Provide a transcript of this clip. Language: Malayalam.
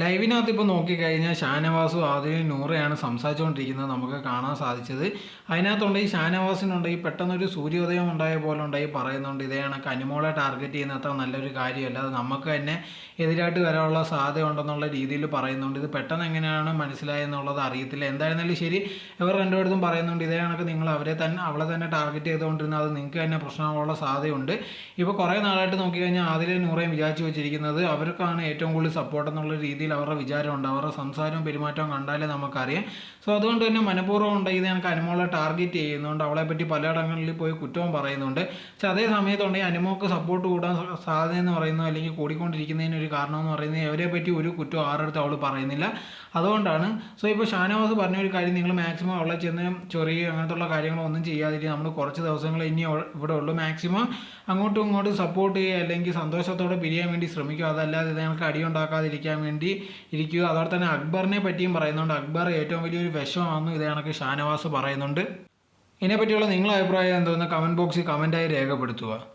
ലൈവിനകത്ത് ഇപ്പോൾ നോക്കിക്കഴിഞ്ഞാൽ ഷാനവാസും ആദ്യം നൂറയാണ് സംസാരിച്ചുകൊണ്ടിരിക്കുന്നത് നമുക്ക് കാണാൻ സാധിച്ചത്. അതിനകത്തുണ്ട് ഈ ഷാനവാസിനുണ്ട് ഈ പെട്ടെന്നൊരു സൂര്യോദയം ഉണ്ടായ പോലെ ഉണ്ടായി പറയുന്നുണ്ട് ഇതേ കണക്ക് അനുമോളെ ടാർഗറ്റ് ചെയ്യുന്ന അത്ര നല്ലൊരു കാര്യമല്ല അത് നമുക്ക് തന്നെ എതിരായിട്ട് വരാനുള്ള സാധ്യത ഉണ്ടെന്നുള്ള രീതിയിൽ പറയുന്നുണ്ട്. ഇത് പെട്ടെന്ന് എങ്ങനെയാണ് മനസ്സിലായെന്നുള്ളത് അറിയത്തില്ല. എന്തായിരുന്നാലും ശരി ഇവർ രണ്ടുപേർത്തും പറയുന്നുണ്ട് ഇതേ കണക്ക് നിങ്ങൾ അവരെ തന്നെ അവളെ തന്നെ ടാർഗറ്റ് ചെയ്തുകൊണ്ടിരുന്ന അത് നിങ്ങൾക്ക് തന്നെ പ്രശ്നമുള്ള സാധ്യതയുണ്ട്. ഇപ്പോൾ കുറേ നാളായിട്ട് നോക്കിക്കഴിഞ്ഞാൽ ആദ്യം നൂറേയും വിചാരിച്ചു വെച്ചിരിക്കുന്നത് അവർക്കാണ് ഏറ്റവും കൂടുതൽ സപ്പോർട്ട് എന്നുള്ള രീതിയിൽ അവരുടെ വിചാരമുണ്ട് അവരുടെ സംസാരവും പെരുമാറ്റവും കണ്ടാലേ നമുക്കറിയാം. സോ അതുകൊണ്ട് തന്നെ മനഃപൂർവം ഉണ്ട്. ഇത് എനിക്ക് അനുമോളെ ടാർഗറ്റ് ചെയ്യുന്നുണ്ട്. അവളെ പറ്റി പലയിടങ്ങളിൽ പോയി കുറ്റവും പറയുന്നുണ്ട്. പക്ഷെ അതേ സമയത്തുണ്ടെങ്കിൽ അനുമോക്ക് സപ്പോർട്ട് കൂടാൻ സാധ്യത എന്ന് പറയുന്നത് അല്ലെങ്കിൽ കൂടിക്കൊണ്ടിരിക്കുന്നതിന് ഒരു കാരണം എന്ന് പറയുന്നത് അവരെ പറ്റി ഒരു കുറ്റം ആരുടെ അവൾ പറയുന്നില്ല. അതുകൊണ്ടാണ്. സോ ഇപ്പോൾ ഷാനവാസ് പറഞ്ഞ ഒരു കാര്യം നിങ്ങൾ മാക്സിമം അവളെ ചെന്ന് ചൊറിയുകയോ അങ്ങനത്തുള്ള കാര്യങ്ങളൊന്നും ചെയ്യാതിരിക്കുക നമ്മൾ കുറച്ച് ദിവസങ്ങൾ ഇനി ഇവിടെ ഉള്ളൂ. മാക്സിമം അങ്ങോട്ടും ഇങ്ങോട്ടും സപ്പോർട്ട് ചെയ്യുക അല്ലെങ്കിൽ സന്തോഷത്തോടെ പിരിയാൻ വേണ്ടി ശ്രമിക്കുക. അതല്ലാതെ ഞങ്ങൾക്ക് അടിയുണ്ടാക്കാതിരിക്കാൻ വേണ്ടി ഇരിക്കുക. അതോടെ തന്നെ അക്ബറിനെ പറ്റിയും പറയുന്നുണ്ട്. അക്ബർ ഏറ്റവും വലിയൊരു വിഷമാണെന്ന് ഇത് കണക്ക് ഷാനവാസ് പറയുന്നുണ്ട്. ഇതിനെപ്പറ്റിയുള്ള നിങ്ങളുടെ അഭിപ്രായം എന്തോന്ന് കമന്റ് ബോക്സിൽ കമന്റായി രേഖപ്പെടുത്തുക.